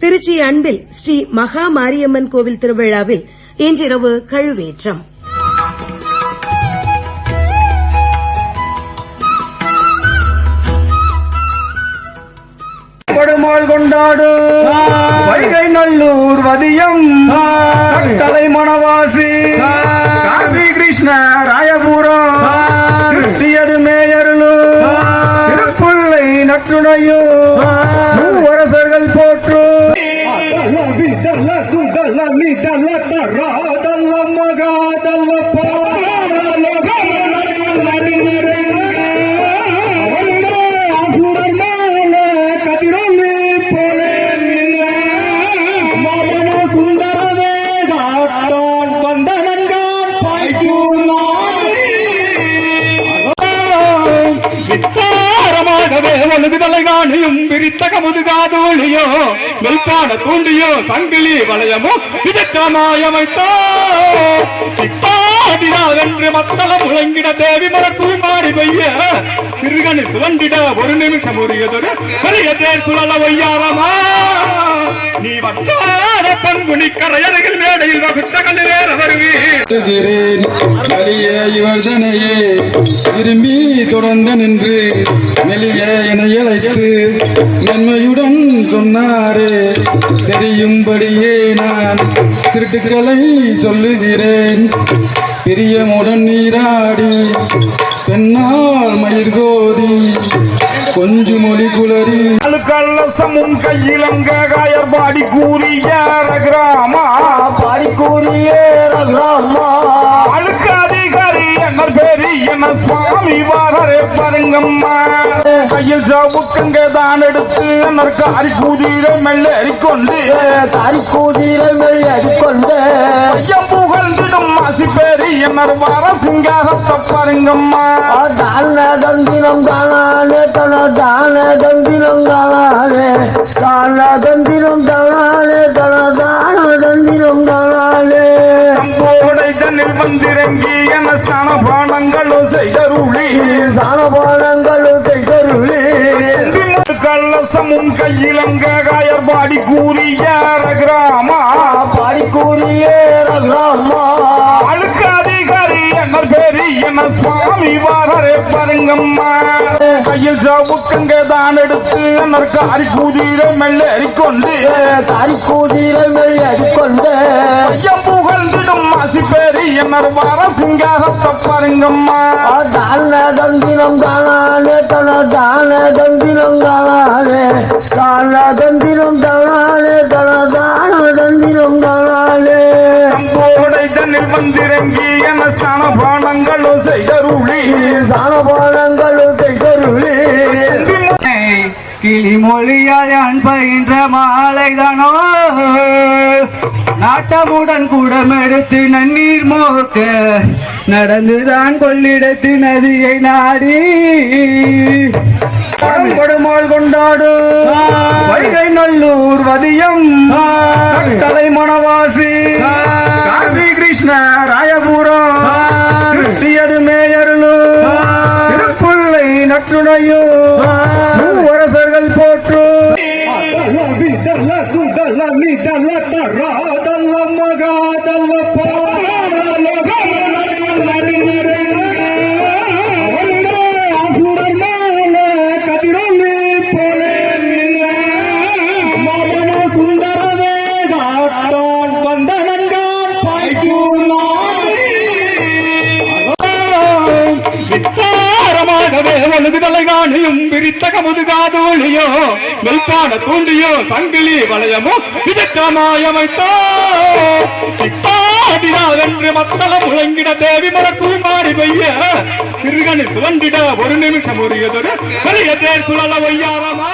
திருச்சி அன்பில் ஸ்ரீ மகா மாரியம்மன் கோவில் திருவிழாவில் இன்றிரவு கழுவேற்றம். கொடுமாள் கொண்டாடு. வைகை நல்லூர் வதியம். தலை மணவாசி. வித்தாரமாகவே ஒழுகுதலை காணியும் விரித்த கமுது காதோழியோ மெல்கான தூண்டியோ சங்கிலி வளையமோ இதற்கமாயமைத்தோ சித்தாதினாவென்று மத்தள முழங்கிட தேவி மரத்து மாறி பெய்ய சிறுகணி சுவண்டிட ஒரு நிமிஷம் உரியதொரு பெரிய தேர் சுழல ஒய்யாரமா. நீ வந்தார பண்புனி கரையருகில் மேடையில் வகுத்த கல்லிலேற வருவீர். வாழ்த்துகிறேன் வலிய விரும்பி தொடர்ந்து நின்று மெலிய என இழைத்து நன்மையுடன் சொன்னாரே தெரியும்படியே நான் திருட்டுக்களை சொல்லுகிறேன். பிரியமுடன் நீராடி பெண்ணால் மயிர் கோதி கொஞ்சு மொழி குளறி கல்லசமும் கையிலங்க காயர் பாடி கூறிய ரகுராமா பாடி கூறிய ரகுராமா. அழுக்க அதிகாரி என்ன பாருங்கம்மா. கையில் சாவுக்கங்க தான் எடுத்து காரி கூதிர மெல்ல கொண்டு காரி கூதிர மெல்ல கொண்டு ஐயம் புகழ்ந்திடும் மாசி பேரு என்ன வார சிங்காரத்தை பாருங்கம்மா தான தந்திரம் தானே தன தான தன்னில் வந்திறங்கி கூறிய ரகுராமா பாடி கூறிய ரகுராமா. அழுக்கு அதிகாரி என்ன பேரு என்ன சுவாமி வாரரே பாருங்கம்மா. கையில் சாவுக்கங்க தான் எடுத்து என்ன காரி கூதிர மெல்ல கொண்டு தாரி கூதிர மெய் அடிக்கொண்டு ஐயம் புகழ்ந்திடும் மாசி பேரு என்ன வார சிங்காரத்தை பாருங்கம்மா. தான தந்திரம் தானே தன தான தந்திரம் தானே தான தந்திரம் தானே தன்னில் வந்திறங்கி என சனபானங்களும் செய்தருளி. சாணபானங்களும் செய்தருளி. கிளிமொழியால் யான் பயின்ற மாலைதானோ? நாட்டமுடன் கூடம் எடுத்து நன்னீர் மோக்க நடந்துதான் கொள்ளிடத்து நதியை நாடி. கொடுமாள் கொண்டாடு வைகை திருப்புள்ளை நற்றுணையோ மூவரசர்கள் போற்று. வித்தாரமாகவே ஒழுகுதலை காணியும் விரித்த கமுது காதோழியோ மெல்கான தூண்டியோ சங்கிலி வளையமோ இதற்கமாயமைத்தோ சித்தாதினாவென்று மத்தள முழங்கிட தேவி மரத்து மாறி பெய்ய. சிறுகனி சுழண்டிட ஒரு நிமிஷம் உரியதொரு. பெரிய தேர் சுழல ஒய்யாரமா.